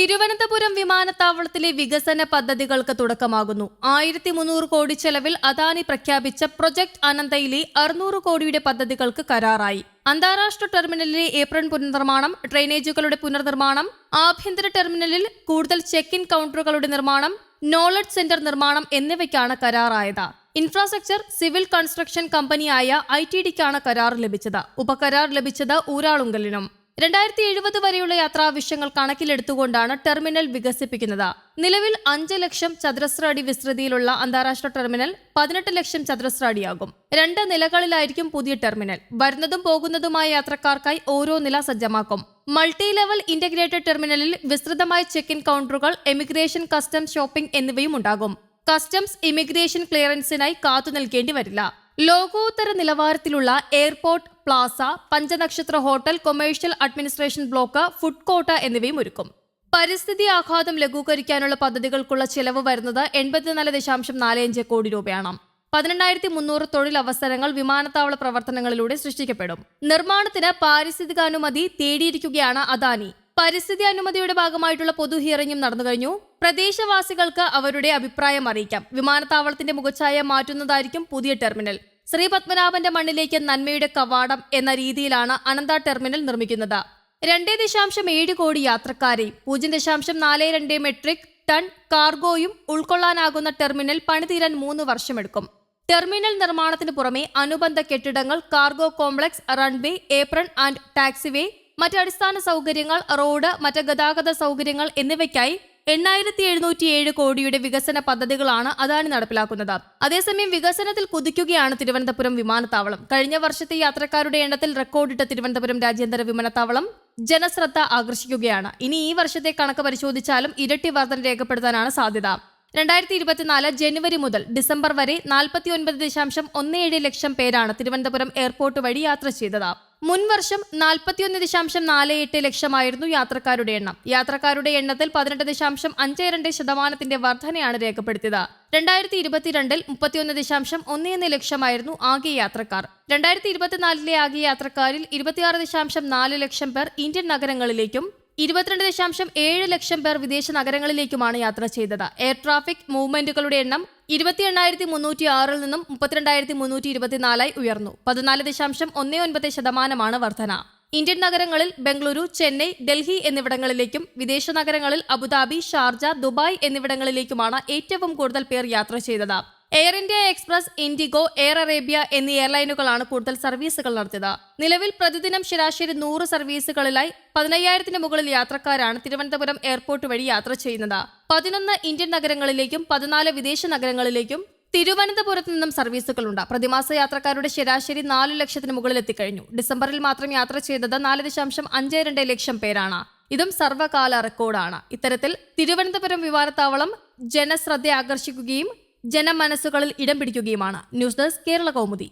തിരുവനന്തപുരം വിമാനത്താവളത്തിലെ വികസന പദ്ധതികൾക്ക് തുടക്കമാകുന്നു. ആയിരത്തി മുന്നൂറ് കോടി ചെലവിൽ അദാനി പ്രഖ്യാപിച്ച പ്രൊജക്ട് അനന്തയിലെ അറുന്നൂറ് കോടിയുടെ പദ്ധതികൾക്ക് കരാറായി. അന്താരാഷ്ട്ര ടെർമിനലിലെ ഏപ്രൺ പുനർനിർമ്മാണം ഡ്രെയിനേജുകളുടെ പുനർനിർമ്മാണം ആഭ്യന്തര ടെർമിനലിൽ കൂടുതൽ ചെക്ക് ഇൻ കൗണ്ടറുകളുടെ നിർമ്മാണം നോളജ് സെന്റർ നിർമ്മാണം എന്നിവയ്ക്കാണ് കരാറായത്. ഇൻഫ്രാസ്ട്രക്ചർ സിവിൽ കൺസ്ട്രക്ഷൻ കമ്പനിയായ ഐ ടി ഡിക്കാണ് കരാർ ലഭിച്ചത്. ഉപകരാർ ലഭിച്ചത് ഊരാളുങ്കലിനും. രണ്ടായിരത്തി എഴുപത് വരെയുള്ള യാത്രാവശ്യങ്ങൾ കണക്കിലെടുത്തുകൊണ്ടാണ് ടെർമിനൽ വികസിപ്പിക്കുന്നത്. നിലവിൽ അഞ്ച് ലക്ഷം ചതുരശ്ര അടി വിസ്തൃതിയിലുള്ള അന്താരാഷ്ട്ര ടെർമിനൽ പതിനെട്ട് ലക്ഷം ചതുരശ്ര അടിയാകും രണ്ട് നിലകളിലായിരിക്കും പുതിയ ടെർമിനൽ. വരുന്നതും പോകുന്നതുമായ യാത്രക്കാർക്കായി ഓരോ നില സജ്ജമാക്കും. മൾട്ടി ലെവൽ ഇന്റഗ്രേറ്റഡ് ടെർമിനലിൽ വിസ്തൃതമായ ചെക്ക് ഇൻ കൗണ്ടറുകൾ എമിഗ്രേഷൻ കസ്റ്റംസ് ഷോപ്പിംഗ് എന്നിവയും ഉണ്ടാകും. കസ്റ്റംസ് ഇമിഗ്രേഷൻ ക്ലിയറൻസിനായി കാത്തു നിൽക്കേണ്ടി വരില്ല. ലോകോത്തര നിലവാരത്തിലുള്ള airport plaza പഞ്ചനക്ഷത്ര hotel commercial administration block food court എന്നിവയും ഒരുക്കും. പരിസ്ഥിതി ആഘാതം ലഘൂകരിക്കാനുള്ള പദ്ധതികൾക്കുള്ള ചെലവ് വരുന്നത് എൺപത്തിനാല് ദശാംശം നാലഞ്ച് കോടി രൂപയാണ്. പതിനെണ്ണായിരത്തി മുന്നൂറ് തൊഴിലവസരങ്ങൾ വിമാനത്താവള പ്രവർത്തനങ്ങളിലൂടെ സൃഷ്ടിക്കപ്പെടും. നിർമ്മാണത്തിന് പാരിസ്ഥിതികാനുമതി തേടിയിരിക്കുകയാണ് അദാനി. പരിസ്ഥിതി അനുമതിയുടെ ഭാഗമായിട്ടുള്ള പൊതു ഹിയറിംഗും നടന്നു കഴിഞ്ഞു. പ്രദേശവാസികൾക്ക് അവരുടെ അഭിപ്രായം അറിയിക്കാം. വിമാനത്താവളത്തിന്റെ മുഖച്ഛായ മാറ്റുന്നതായിരിക്കും പുതിയ ടെർമിനൽ. ശ്രീ പത്മനാഭന്റെ മണ്ണിലേക്ക് നന്മയുടെ കവാടം എന്ന രീതിയിലാണ് അനന്ത ടെർമിനൽ നിർമ്മിക്കുന്നത്. രണ്ടേ ദശാംശം ഏഴ് കോടി യാത്രക്കാരെ പൂജ്യം ദശാംശം നാല് രണ്ട് മെട്രിക് ടൺ കാർഗോയും ഉൾക്കൊള്ളാനാകുന്ന ടെർമിനൽ പണിതീരാൻ മൂന്ന് വർഷമെടുക്കും. ടെർമിനൽ നിർമ്മാണത്തിന് പുറമെ അനുബന്ധ കെട്ടിടങ്ങൾ cargo complex runway apron and taxiway മറ്റ് അടിസ്ഥാന സൗകര്യങ്ങൾ റോഡ് മറ്റ് ഗതാഗത സൗകര്യങ്ങൾ എന്നിവയ്ക്കായി എണ്ണായിരത്തി എഴുന്നൂറ്റി ഏഴ് കോടിയുടെ വികസന പദ്ധതികളാണ് അദാനി നടപ്പിലാക്കുന്നത്. അതേസമയം വികസനത്തിൽ കുതിക്കുകയാണ് തിരുവനന്തപുരം വിമാനത്താവളം. കഴിഞ്ഞ വർഷത്തെ യാത്രക്കാരുടെ എണ്ണത്തിൽ റെക്കോർഡിട്ട തിരുവനന്തപുരം രാജ്യാന്തര വിമാനത്താവളം ജനശ്രദ്ധ ആകർഷിക്കുകയാണ്. ഇനി ഈ വർഷത്തെ കണക്ക് പരിശോധിച്ചാലും ഇരട്ടി വർധന രേഖപ്പെടുത്താനാണ് സാധ്യത. രണ്ടായിരത്തി ഇരുപത്തിനാല് ജനുവരി മുതൽ ഡിസംബർ വരെ നാൽപ്പത്തി ഒൻപത് ദശാംശം ഒന്ന് ഏഴ് ലക്ഷം പേരാണ് തിരുവനന്തപുരം എയർപോർട്ട് വഴി യാത്ര ചെയ്തത്. മുൻവർഷം നാൽപ്പത്തിയൊന്ന് ദശാംശം നാല് എട്ട് ലക്ഷമായിരുന്നു യാത്രക്കാരുടെ എണ്ണം. യാത്രക്കാരുടെ എണ്ണത്തിൽ പതിനെട്ട് ദശാംശം അഞ്ച് രണ്ട് ശതമാനത്തിന്റെ വർധനയാണ് രേഖപ്പെടുത്തിയത്. രണ്ടായിരത്തി ഇരുപത്തിരണ്ടിൽ മുപ്പത്തിയൊന്ന് ദശാംശം ഒന്ന് ഒന്ന് ലക്ഷമായിരുന്നു ആകെ യാത്രക്കാർ. രണ്ടായിരത്തി ഇരുപത്തിനാലിലെ ആകെ യാത്രക്കാരിൽ ഇരുപത്തിയാറ് ദശാംശം നാല് ലക്ഷം പേർ ഇന്ത്യൻ നഗരങ്ങളിലേക്കും ഇരുപത്തിരണ്ട് ദശാംശം ഏഴ് ലക്ഷം പേർ വിദേശ നഗരങ്ങളിലേക്കുമാണ് യാത്ര ചെയ്തത്. എയർ ട്രാഫിക് മൂവ്മെന്റുകളുടെ എണ്ണം ഇരുപത്തി എണ്ണായിരത്തി മുന്നൂറ്റി ആറിൽ നിന്നും മുപ്പത്തിരണ്ടായിരത്തി മുന്നൂറ്റി ഇരുപത്തിനാലായി ഉയർന്നു. പതിനാല് ദശാംശം ഒന്നേ ഒൻപത് ശതമാനമാണ് വർധന. ഇന്ത്യൻ നഗരങ്ങളിൽ ബംഗളൂരു ചെന്നൈ ഡൽഹി എന്നിവിടങ്ങളിലേക്കും വിദേശ നഗരങ്ങളിൽ അബുദാബി ഷാർജ ദുബായ് എന്നിവിടങ്ങളിലേക്കുമാണ് ഏറ്റവും കൂടുതൽ പേർ യാത്ര ചെയ്തത്. Air India Express IndiGo Air Arabia എന്നീ എയർലൈനുകളാണ് കൂടുതൽ സർവീസുകൾ നടത്തിയത്. നിലവിൽ പ്രതിദിനം ശരാശരി നൂറ് സർവീസുകളിലായി പതിനയ്യായിരത്തിന് മുകളിൽ യാത്രക്കാരാണ് തിരുവനന്തപുരം എയർപോർട്ട് വഴി യാത്ര ചെയ്യുന്നത്. പതിനൊന്ന് ഇന്ത്യൻ നഗരങ്ങളിലേക്കും പതിനാല് വിദേശ നഗരങ്ങളിലേക്കും തിരുവനന്തപുരത്ത് നിന്നും സർവീസുകളുണ്ട്. പ്രതിമാസ യാത്രക്കാരുടെ ശരാശരി നാലു ലക്ഷത്തിന് മുകളിൽ എത്തിക്കഴിഞ്ഞു. ഡിസംബറിൽ മാത്രം യാത്ര ചെയ്തത് നാല് ദശാംശം അഞ്ച് രണ്ട് ലക്ഷം പേരാണ്. ഇതും സർവകാല റെക്കോർഡാണ്. ഇത്തരത്തിൽ തിരുവനന്തപുരം വിമാനത്താവളം ജനശ്രദ്ധ ആകർഷിക്കുകയും ജനമനസ്സുകളിൽ ഇടം പിടിക്കുകയുമാണ്. News desk Kerala Kaumudi.